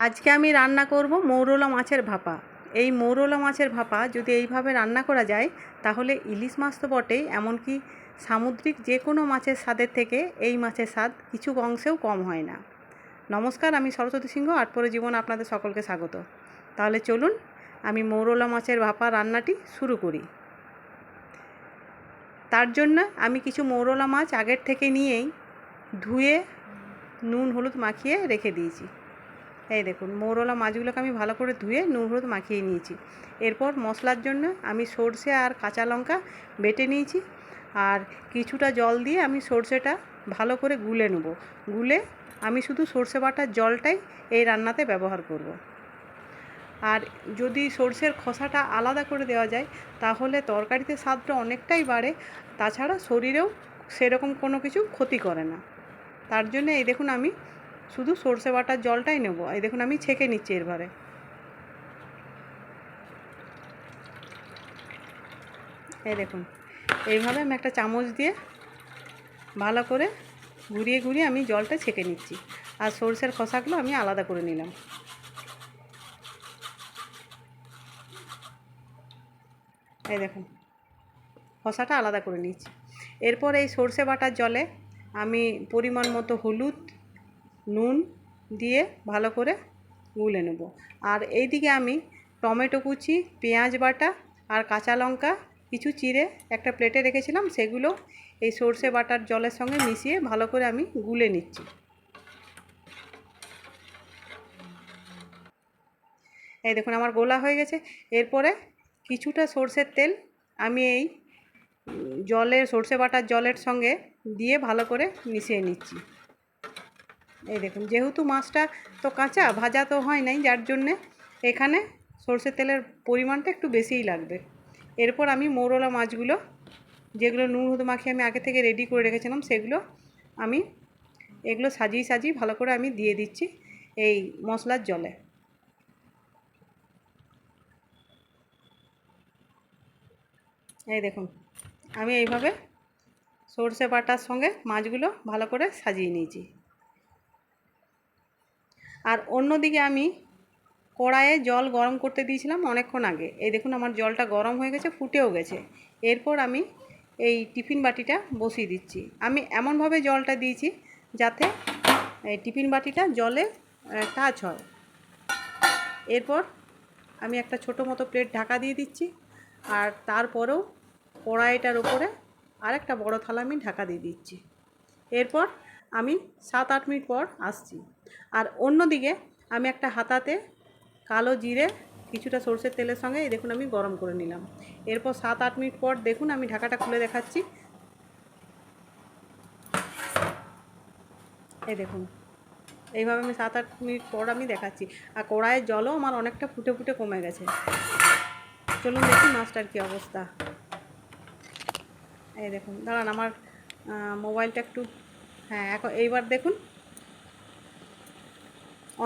আজকে আমি রান্না করব মৌরলা মাছের ভাপা। এই মৌরলা মাছের ভাপা যদি এইভাবে রান্না করা যায়, তাহলে ইলিশ মাছ তো বটেই, এমনকি সামুদ্রিক যে কোনো মাছের স্বাদের থেকে এই মাছের স্বাদ কিছু অংশেও কম হয় না। নমস্কার, আমি সরস্বতী সিংহ, আটপরে জীবন আপনাদের সকলকে স্বাগত। তাহলে চলুন, আমি মৌরলা মাছের ভাপা রান্নাটি শুরু করি। তার জন্য আমি কিছু মৌরলা মাছ আগের থেকে নিয়েই ধুয়ে নুন, হলুদ মাখিয়ে রেখে দিয়েছি। এই দেখুন, মৌরলা মাছগুলোকে আমি ভালো করে ধুয়ে নুন, হলুদ মাখিয়ে নিয়েছি। এরপর মশলার জন্য আমি সর্ষে আর কাঁচা লঙ্কা বেটে নিয়েছি আর কিছুটা জল দিয়ে আমি সর্ষেটা ভালো করে গুলে নেব। গুলে আমি শুধু সর্ষে বাটার জলটাই এই রান্নাতে ব্যবহার করব। আর যদি সর্ষের খোসাটা আলাদা করে দেওয়া যায়, তাহলে তরকারিতে স্বাদটা অনেকটাই বাড়ে, তাছাড়া শরীরেও সেরকম কোনো কিছু ক্ষতি করে না। তার জন্য এই দেখুন আমি শুধু সর্ষে বাটার জলটাই নেব। এই দেখুন, আমি ছেঁকে নিচ্ছি এরবারে এই দেখুন, এইভাবে আমি একটা চামচ দিয়ে ভালো করে ঘুরিয়ে ঘুরিয়ে আমি জলটা ছেঁকে নিচ্ছি। আর সর্ষের খোসাগুলো আমি আলাদা করে নিলাম। এই দেখুন, খোসাটা আলাদা করে নিচ্ছি। এরপর এই সর্ষে বাটার জলে আমি পরিমাণ মতো হলুদ নুন দিয়ে ভালো করে গুলে নেব। আর এইদিকে আমি টমেটো কুচি, পেঁয়াজ বাটা আর কাঁচা লঙ্কা, কিছু চিড়ে একটা প্লেটে রেখেছিলাম, সেগুলো এই সর্ষে বাটার জলের সঙ্গে মিশিয়ে ভালো করে আমি গুলে নিচ্ছি। এই দেখুন, আমার গোলা হয়ে গেছে। এরপরে কিছুটা সর্ষের তেল আমি এই জলের, সর্ষে বাটার জলের সঙ্গে দিয়ে ভালো করে মিশিয়ে নিচ্ছি। এই দেখুন, যেহেতু মাছটা তো কাঁচা, ভাজা তো হয় নাই যার জন্যে, এখানে সর্ষের তেলের পরিমাণটা একটু বেশিই লাগবে। এরপর আমি মৌরলা মাছগুলো, যেগুলো নুন হলুদ মাখিয়ে আমি আগে থেকে রেডি করে রেখেছিলাম, সেগুলো আমি, এগুলো সাজিয়ে সাজিয়ে ভালো করে আমি দিয়ে দিচ্ছি এই মশলার জলে। এই দেখুন, আমি এইভাবে সর্ষে বাটার সঙ্গে মাছগুলো ভালো করে সাজিয়ে নিয়েছি। আর অন্যদিকে আমি কড়াইয়ে জল গরম করতে দিয়েছিলাম অনেকক্ষণ আগে। এই দেখুন আমার জলটা গরম হয়ে গেছে, ফুটেও গেছে। এরপর আমি এই টিফিন বাটিটা বসিয়ে দিচ্ছি। আমি এমনভাবে জলটা দিয়েছি যাতে এই টিফিন বাটিটা জলে টাচ হয়। এরপর আমি একটা ছোটো মতো প্লেট ঢাকা দিয়ে দিচ্ছি আর তারপরেও কড়াইটার ওপরে আরেকটা বড় থালা আমি ঢাকা দিয়ে দিচ্ছি। এরপর আমি সাত আট মিনিট পর আসছি। আর অন্যদিকে আমি একটা হাতাতে কালো জিরে কিছুটা সর্ষের তেলের সঙ্গে এই দেখুন আমি গরম করে নিলাম। এরপর সাত আট মিনিট পর দেখুন আমি ঢাকাটা খুলে দেখাচ্ছি। এই দেখুন, এইভাবে আমি সাত আট মিনিট পর আমি দেখাচ্ছি। আর কড়াইয়ের জলও আমার অনেকটা ফুটে ফুটে কমে গেছে। চলুন দেখি মাছটার কী অবস্থা। এই দেখুন, দাঁড়ান আমার মোবাইলটা একটু হ্যাঁ এখন এইবার দেখুন।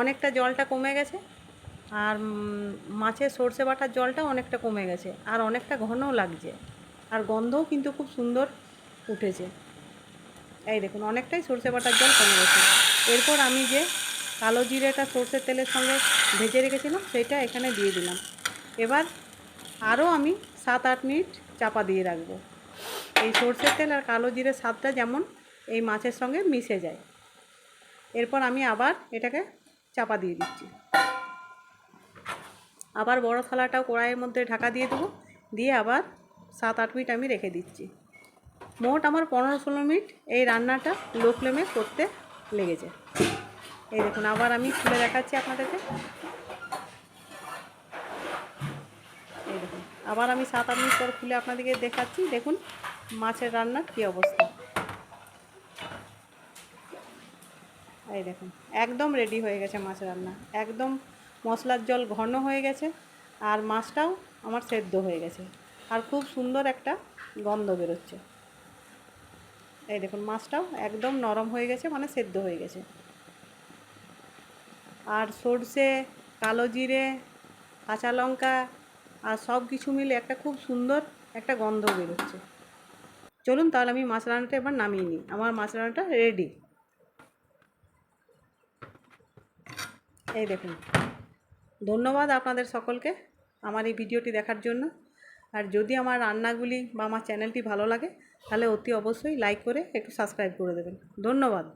অনেকটা জলটা কমে গেছে আর মাছের সর্ষে বাটার জলটা অনেকটা কমে গেছে আর অনেকটা ঘনও লাগছে আর গন্ধও কিন্তু খুব সুন্দর উঠেছে। এই দেখুন, অনেকটাই সর্ষে বাটার জল কমে গেছে। এরপর আমি যে কালো জিরেটা সর্ষের তেলের সঙ্গে ভেজে রেখেছিলাম, সেটা এখানে দিয়ে দিলাম। এবার আরও আমি সাত আট মিনিট চাপা দিয়ে রাখব। এই সর্ষের তেল আর কালো জিরের স্বাদটা যেমন এই মাছের সঙ্গে মিশে যায়। এরপর আমি আবার এটাকে চাপা দিয়ে দিচ্ছি। আবার বড় থালাটাও কড়াইয়ের মধ্যে ঢাকা দিয়ে দেবো। দিয়ে আবার সাত আট মিনিট আমি রেখে দিচ্ছি। মোট আমার পনেরো ষোলো মিনিট এই রান্নাটা লো ফ্লেমে করতে লেগেছে। এই দেখুন, আবার আমি খুলে দেখাচ্ছি আপনাদেরকে। এই দেখুন, আবার আমি সাত আট মিনিট পর খুলে আপনাদেরকে দেখাচ্ছি। দেখুন, মাছের রান্নার কী অবস্থা। এই দেখুন, একদম রেডি হয়ে গেছে মাছ রান্না। একদম মশলার জল ঘন হয়ে গেছে, আর মাছটাও আমার সেদ্ধ হয়ে গেছে। আর খুব সুন্দর একটা গন্ধ বেরোচ্ছে। এই দেখুন, মাছটাও একদম নরম হয়ে গেছে মানে সেদ্ধ হয়ে গেছে। আর সর্ষে, কালো জিরে, কাঁচা লঙ্কা, আর সব কিছু মিলে একটা খুব সুন্দর একটা গন্ধ বেরোচ্ছে। চলুন তাহলে আমি মাছ রান্নাটা এবার নামিয়ে নিই। আমার মাছ রান্নাটা রেডি এই দেখুন। ধন্যবাদ আপনাদের সকলকে আমার এই ভিডিওটি দেখার জন্য। আর যদি আমার রান্নাগুলি বা আমার চ্যানেলটি ভালো লাগে, তাহলে অতি অবশ্যই লাইক করে একটু সাবস্ক্রাইব করে দেবেন। ধন্যবাদ।